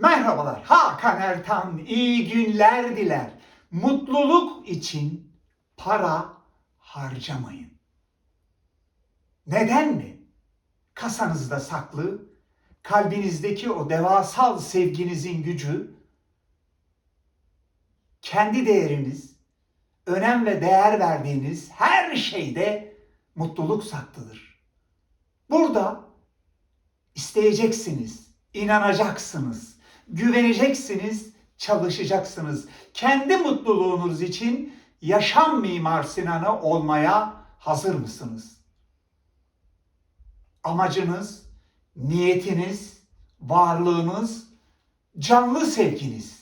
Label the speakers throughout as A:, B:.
A: Merhabalar, Hakan Ertan iyi günler diler. Mutluluk için para harcamayın. Neden mi? Kasanızda saklı, kalbinizdeki o devasal sevginizin gücü, kendi değeriniz, önem ve değer verdiğiniz her şeyde mutluluk saklıdır. Burada isteyeceksiniz, inanacaksınız, güveneceksiniz, çalışacaksınız. Kendi mutluluğunuz için yaşam mimar Sinan'ı olmaya hazır mısınız? Amacınız, niyetiniz, varlığınız, canlı sevginiz.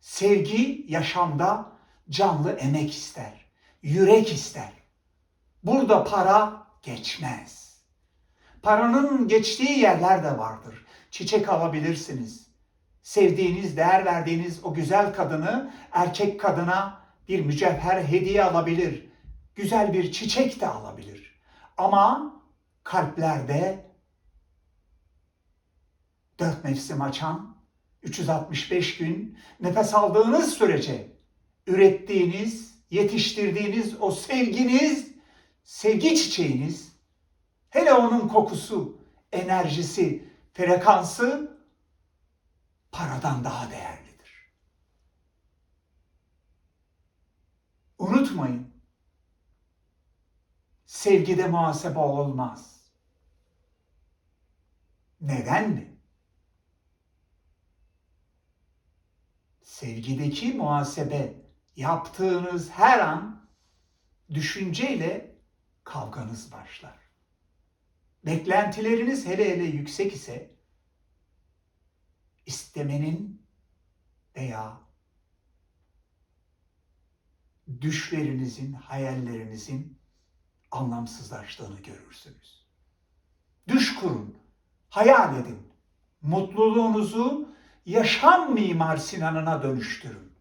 A: Sevgi yaşamda canlı emek ister, yürek ister. Burada para geçmez. Paranın geçtiği yerler de vardır. Çiçek alabilirsiniz. Sevdiğiniz, değer verdiğiniz o güzel kadını erkek kadına bir mücevher hediye alabilir. Güzel bir çiçek de alabilir. Ama kalplerde dört mevsim açan, 365 gün nefes aldığınız sürece ürettiğiniz, yetiştirdiğiniz o sevginiz, sevgi çiçeğiniz Hele onun kokusu, enerjisi, frekansı paradan daha değerlidir. Unutmayın. Sevgide muhasebe olmaz. Neden mi? Sevgideki muhasebe yaptığınız her an düşünceyle kavganız başlar beklentileriniz hele hele yüksek ise istemenin veya düşlerinizin, hayallerinizin anlamsızlaştığını görürsünüz. Düş kurun, hayal edin. Mutluluğunuzu yaşam mimar Sinan'ına dönüştürün.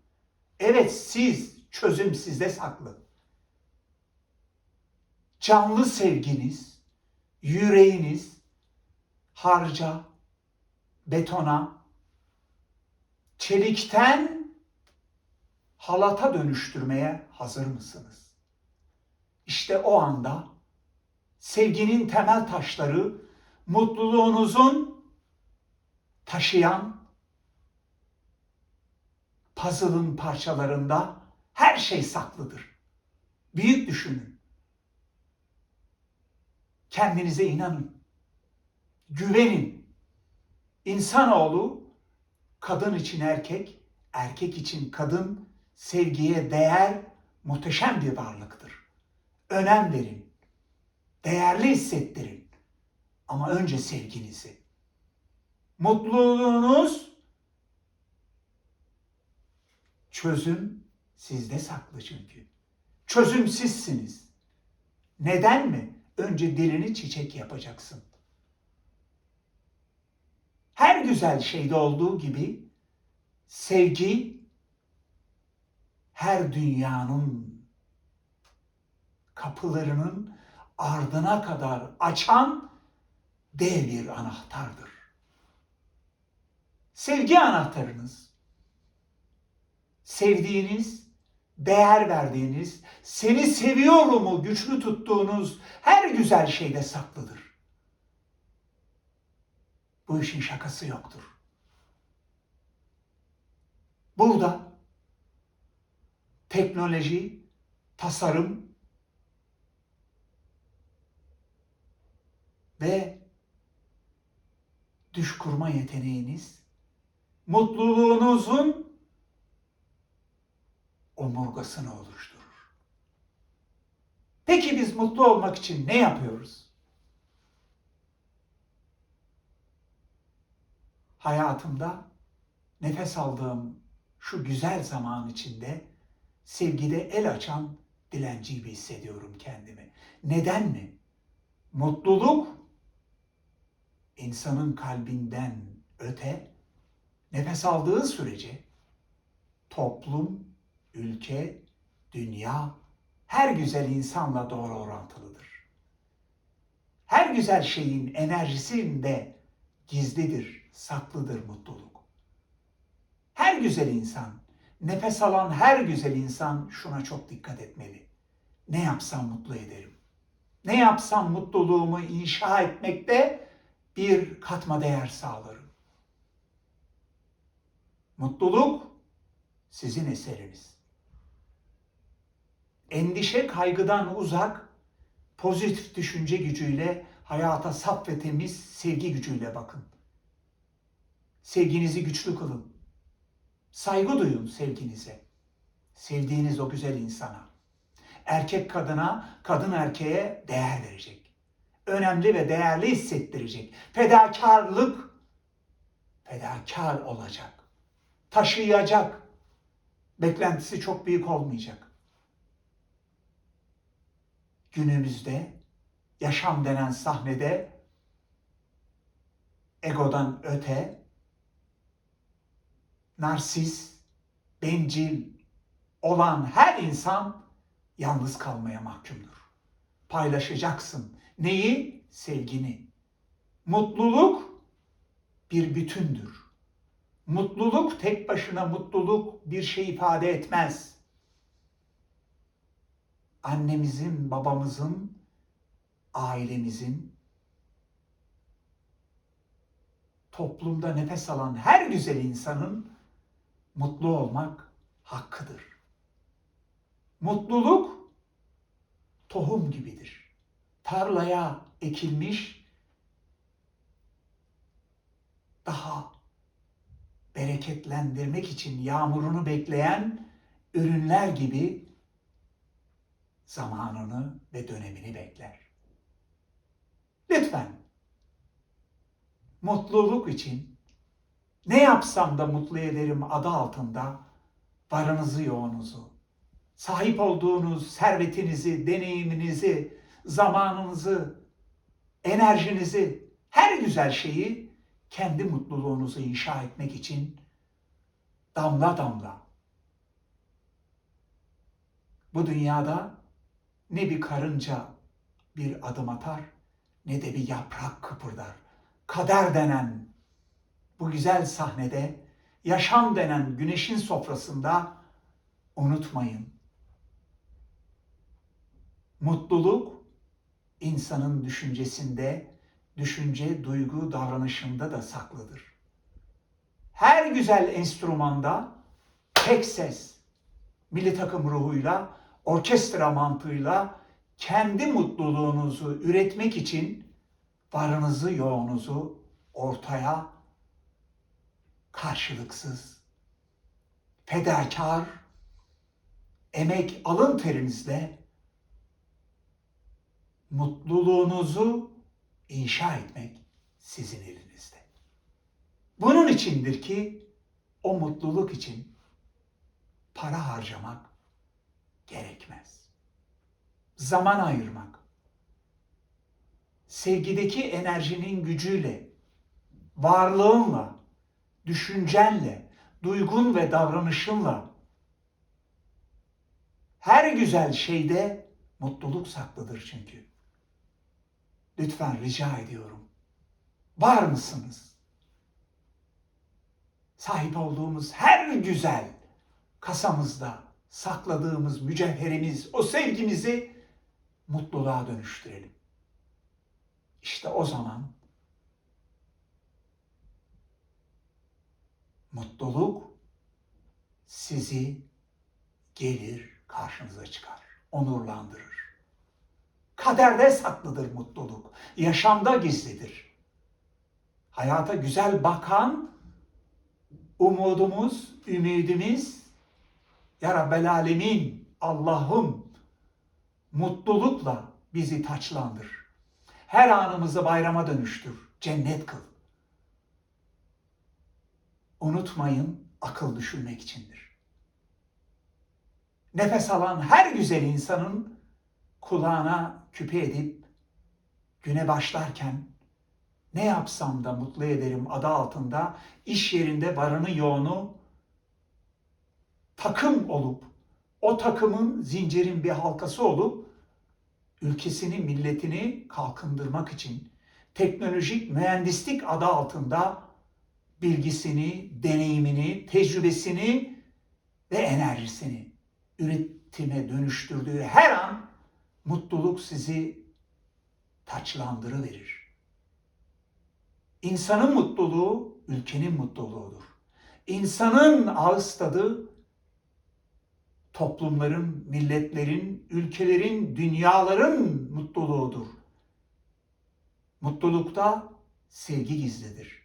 A: Evet siz, çözüm sizde saklı. Canlı sevginiz, yüreğiniz harca, betona, çelikten halata dönüştürmeye hazır mısınız? İşte o anda sevginin temel taşları mutluluğunuzun taşıyan puzzle'ın parçalarında her şey saklıdır. Büyük düşünün. Kendinize inanın. Güvenin. İnsanoğlu kadın için erkek, erkek için kadın sevgiye değer muhteşem bir varlıktır. Önem verin. Değerli hissettirin. Ama önce sevginizi. Mutluluğunuz çözüm sizde saklı çünkü. Çözüm sizsiniz. Neden mi? önce dilini çiçek yapacaksın. Her güzel şeyde olduğu gibi sevgi her dünyanın kapılarının ardına kadar açan dev bir anahtardır. Sevgi anahtarınız, sevdiğiniz değer verdiğiniz, seni seviyorumu güçlü tuttuğunuz her güzel şeyde saklıdır. Bu işin şakası yoktur. Burada teknoloji, tasarım ve düş kurma yeteneğiniz mutluluğunuzun omurgasını oluşturur. Peki biz mutlu olmak için ne yapıyoruz? Hayatımda nefes aldığım şu güzel zaman içinde sevgide el açan dilenci gibi hissediyorum kendimi. Neden mi? Mutluluk insanın kalbinden öte nefes aldığı sürece toplum, ülke, dünya her güzel insanla doğru orantılıdır. Her güzel şeyin enerjisinde gizlidir, saklıdır mutluluk. güzel insan, nefes alan her güzel insan şuna çok dikkat etmeli. Ne yapsam mutlu ederim. Ne yapsam mutluluğumu inşa etmekte bir katma değer sağlarım. Mutluluk sizin eseriniz. Endişe kaygıdan uzak, pozitif düşünce gücüyle hayata saf ve temiz sevgi gücüyle bakın. Sevginizi güçlü kılın. Saygı duyun sevginize. Sevdiğiniz o güzel insana. Erkek kadına, kadın erkeğe değer verecek. Önemli ve değerli hissettirecek. Fedakarlık fedakar olacak. Taşıyacak. Beklentisi çok büyük olmayacak. Günümüzde yaşam denen sahnede egodan öte narsis, bencil olan her insan yalnız kalmaya mahkumdur. Paylaşacaksın. Neyi? Sevgini. Mutluluk bir bütündür. Mutluluk tek başına mutluluk bir şey ifade etmez. Annemizin, babamızın, ailemizin, toplumda nefes alan her güzel insanın mutlu olmak hakkıdır. Mutluluk tohum gibidir. Tarlaya ekilmiş daha bereketlendirmek için yağmurunu bekleyen ürünler gibi zamanını ve dönemini bekler. Lütfen mutluluk için ne yapsam da mutlu ederim adı altında varınızı yoğunuzu, sahip olduğunuz servetinizi, deneyiminizi, zamanınızı, enerjinizi, her güzel şeyi kendi mutluluğunuzu inşa etmek için damla damla bu dünyada ne bir karınca bir adım atar ne de bir yaprak kıpırdar. Kader denen bu güzel sahnede, yaşam denen güneşin sofrasında unutmayın. Mutluluk insanın düşüncesinde, düşünce, duygu, davranışında da saklıdır. Her güzel enstrümanda tek ses, milli takım ruhuyla, orkestra mantığıyla kendi mutluluğunuzu üretmek için varınızı yoğunuzu ortaya karşılıksız, fedakar, emek alın terinizle mutluluğunuzu inşa etmek sizin elinizde. Bunun içindir ki o mutluluk için para harcamak gerekmez. Zaman ayırmak, sevgideki enerjinin gücüyle, varlığınla, düşüncenle, duygun ve davranışınla her güzel şeyde mutluluk saklıdır çünkü. Lütfen rica ediyorum. Var mısınız? Sahip olduğumuz her güzel kasamızda sakladığımız mücevherimiz, o sevgimizi mutluluğa dönüştürelim. İşte o zaman mutluluk sizi gelir karşınıza çıkar, onurlandırır. Kaderde saklıdır mutluluk, yaşamda gizlidir. Hayata güzel bakan umudumuz, ümidimiz ya Rabbel Alemin, Allah'ım mutlulukla bizi taçlandır. Her anımızı bayrama dönüştür, cennet kıl. Unutmayın akıl düşürmek içindir. Nefes alan her güzel insanın kulağına küpe edip güne başlarken ne yapsam da mutlu ederim adı altında iş yerinde varını yoğunu takım olup o takımın zincirin bir halkası olup ülkesini, milletini kalkındırmak için teknolojik mühendislik adı altında bilgisini, deneyimini, tecrübesini ve enerjisini üretime dönüştürdüğü her an mutluluk sizi taçlandırıverir. İnsanın mutluluğu ülkenin mutluluğudur. İnsanın ağız tadı toplumların, milletlerin, ülkelerin, dünyaların mutluluğudur. Mutlulukta sevgi gizlidir.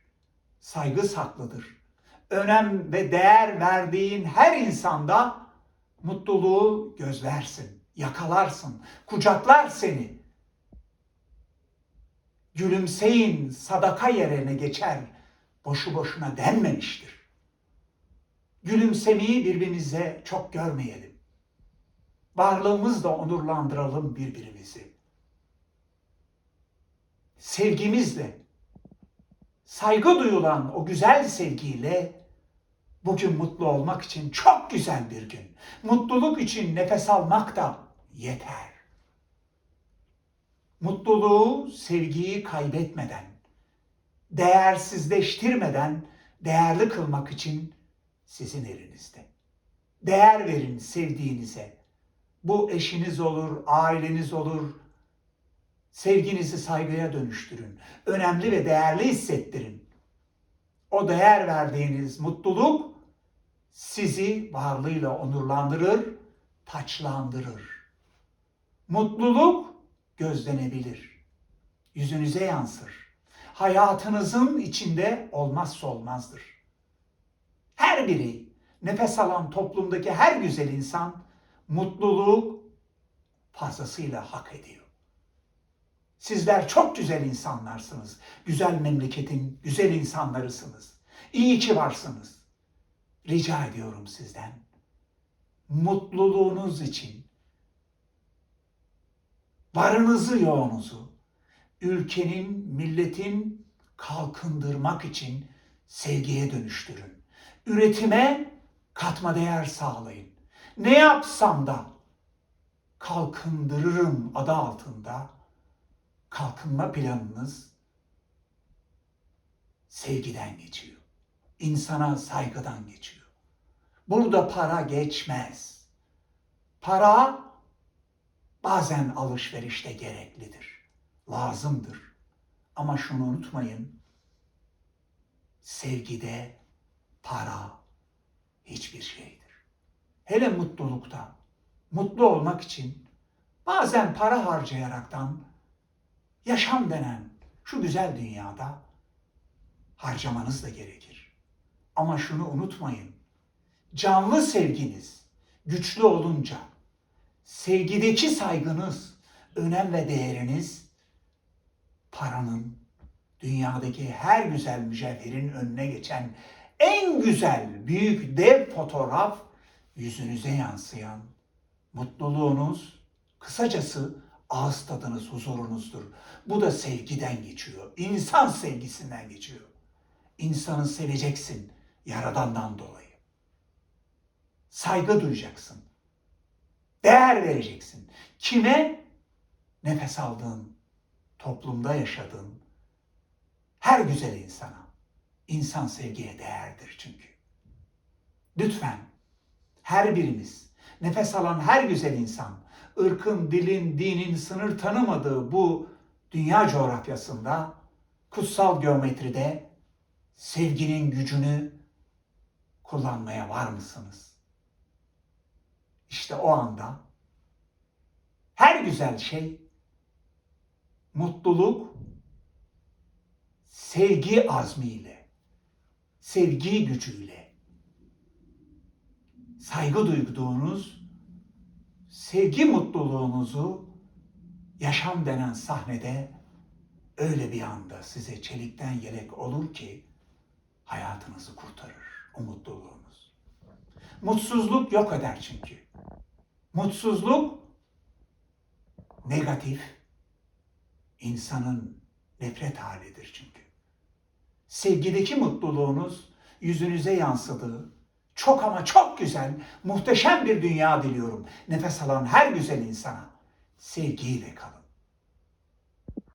A: Saygı saklıdır. Önem ve değer verdiğin her insanda mutluluğu gözlersin, yakalarsın, kucaklar seni. Gülümseyin sadaka yerine geçer, boşu boşuna denmemiştir. Gülümsemeyi birbirimize çok görmeyelim. Varlığımızla onurlandıralım birbirimizi. Sevgimizle, saygı duyulan o güzel sevgiyle bugün mutlu olmak için çok güzel bir gün. Mutluluk için nefes almak da yeter. Mutluluğu, sevgiyi kaybetmeden, değersizleştirmeden değerli kılmak için sizin elinizde. Değer verin sevdiğinize. Bu eşiniz olur, aileniz olur. Sevginizi saygıya dönüştürün. Önemli ve değerli hissettirin. O değer verdiğiniz mutluluk sizi varlığıyla onurlandırır, taçlandırır. Mutluluk gözlenebilir. Yüzünüze yansır. Hayatınızın içinde olmazsa olmazdır. Her biri, nefes alan toplumdaki her güzel insan mutluluk fazlasıyla hak ediyor. Sizler çok güzel insanlarsınız. Güzel memleketin güzel insanlarısınız. İyi ki varsınız. Rica ediyorum sizden. Mutluluğunuz için varınızı yoğunuzu ülkenin, milletin kalkındırmak için sevgiye dönüştürün. Üretime katma değer sağlayın. Ne yapsam da kalkındırırım adı altında kalkınma planınız sevgiden geçiyor. İnsana saygıdan geçiyor. Burada para geçmez. Para bazen alışverişte gereklidir, lazımdır. Ama şunu unutmayın, sevgide para hiçbir şeydir. Hele mutlulukta, mutlu olmak için bazen para harcayaraktan yaşam denen şu güzel dünyada harcamanız da gerekir. Ama şunu unutmayın. Canlı sevginiz güçlü olunca, sevgideki saygınız, önem ve değeriniz paranın, dünyadaki her güzel mücevherin önüne geçen en güzel büyük dev fotoğraf yüzünüze yansıyan mutluluğunuz, kısacası ağız tadınız, huzurunuzdur. Bu da sevgiden geçiyor. İnsan sevgisinden geçiyor. İnsanı seveceksin Yaradan'dan dolayı. Saygı duyacaksın. Değer vereceksin. Kime? Nefes aldığın, toplumda yaşadığın her güzel insana. İnsan sevgiye değerdir çünkü. Lütfen her birimiz, nefes alan her güzel insan, ırkın, dilin, dinin sınır tanımadığı bu dünya coğrafyasında kutsal geometride sevginin gücünü kullanmaya var mısınız? İşte o anda her güzel şey mutluluk sevgi azmiyle, sevgi gücüyle, saygı duyduğunuz sevgi mutluluğunuzu yaşam denen sahnede öyle bir anda size çelikten yelek olur ki hayatınızı kurtarır o mutluluğunuz. Mutsuzluk yok eder çünkü. Mutsuzluk negatif, insanın nefret halidir çünkü. Sevgideki mutluluğunuz yüzünüze yansıdığı, çok ama çok güzel, muhteşem bir dünya diliyorum. Nefes alan her güzel insana sevgiyle kalın.